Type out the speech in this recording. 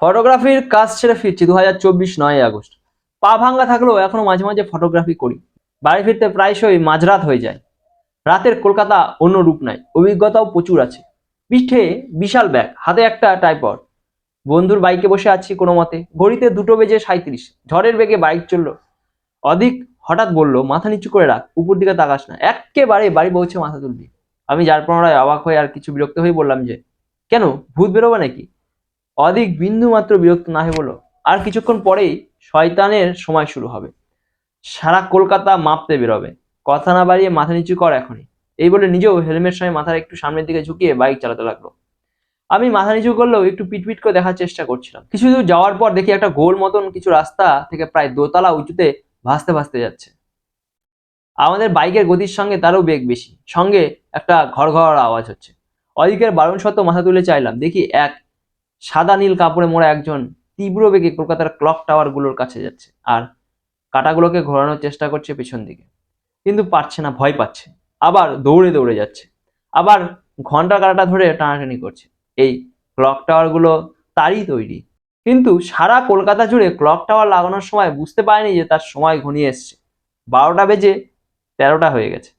ফটোগ্রাফির কাজ ছেড়ে ফিরছি দু হাজার চব্বিশ নয় আগস্ট। পা ভাঙ্গা থাকলেও এখনও মাঝে মাঝে ফটোগ্রাফি করি। বাড়ি ফিরতে প্রায়শই মাঝরাত হয়ে যায়। রাতের কলকাতা অন্য রূপ নাই, অভিজ্ঞতাও প্রচুর আছে। পিঠে বিশাল ব্যাগ, হাতে একটা টাইপড বন্ধুর বাইকে বসে আছি কোনো মতে, ঘড়িতে দুটো বেজে সাঁত্রিশ ঝড়ের বেগে বাইক চলল। অধিক হঠাৎ বলল, মাথা নিচু করে রাখ, উপর দিকে তাকাস না। একেবারে বাড়ি পৌঁছে মাথা তুলবি। আমি যার পুনরায় অবাক হয়ে আর কিছু বিরক্ত হয়ে বললাম যে, কেন, ভূত বেরোবে নাকি? অধিক বিন্দু মাত্র বিরক্ত না হয়ে বলল, আর কিছুক্ষণ পরেই শয়তানের সময় শুরু হবে। সারা কলকাতা মাপতে বেরোবে। কথা না বাড়িয়ে মাথা নিচু কর এখনই। এই বলে নিজেও হেলমেট সময় মাথার একটু সামনের দিকে ঝুঁকিয়ে বাইক চালাতে লাগল। আমি মাথা নিচু করলেও একটু পিটপিট করে দেখার চেষ্টা করছিলাম। কিছু দূর যাওয়ার পর দেখি একটা গোল মতন কিছু রাস্তা থেকে প্রায় দোতলা উঁচুতে ভাসতে ভাসতে যাচ্ছে। আমাদের বাইকের গতির সঙ্গে তারও বেগ বেশি। সঙ্গে একটা ঘর ঘর আওয়াজ হচ্ছে। অধিকের বারণ সত্ত্বেও মাথা তুলে চাইলাম। দেখি এক সাদা নীল কাপড়ে মোড়া একজন তীব্র বেগে কলকাতার ক্লক টাওয়ারগুলোর কাছে যাচ্ছে আর কাটাগুলোকে ঘোরানোর চেষ্টা করছে পেছন দিকে। কিন্তু পারছে না, ভয় পাচ্ছে। আবার দৌড়ে দৌড়ে যাচ্ছে। আবার ঘণ্টা কাটাটা ধরে টানাটানি করছে। এই ক্লক টাওয়ারগুলো তারই তৈরি। কিন্তু সারা কলকাতা জুড়ে ক্লক টাওয়ার লাগানোর সময় বুঝতে পারেনি যে তার সময় ঘনিয়ে এসছে। বারোটা বেজে তেরোটা হয়ে গেছে।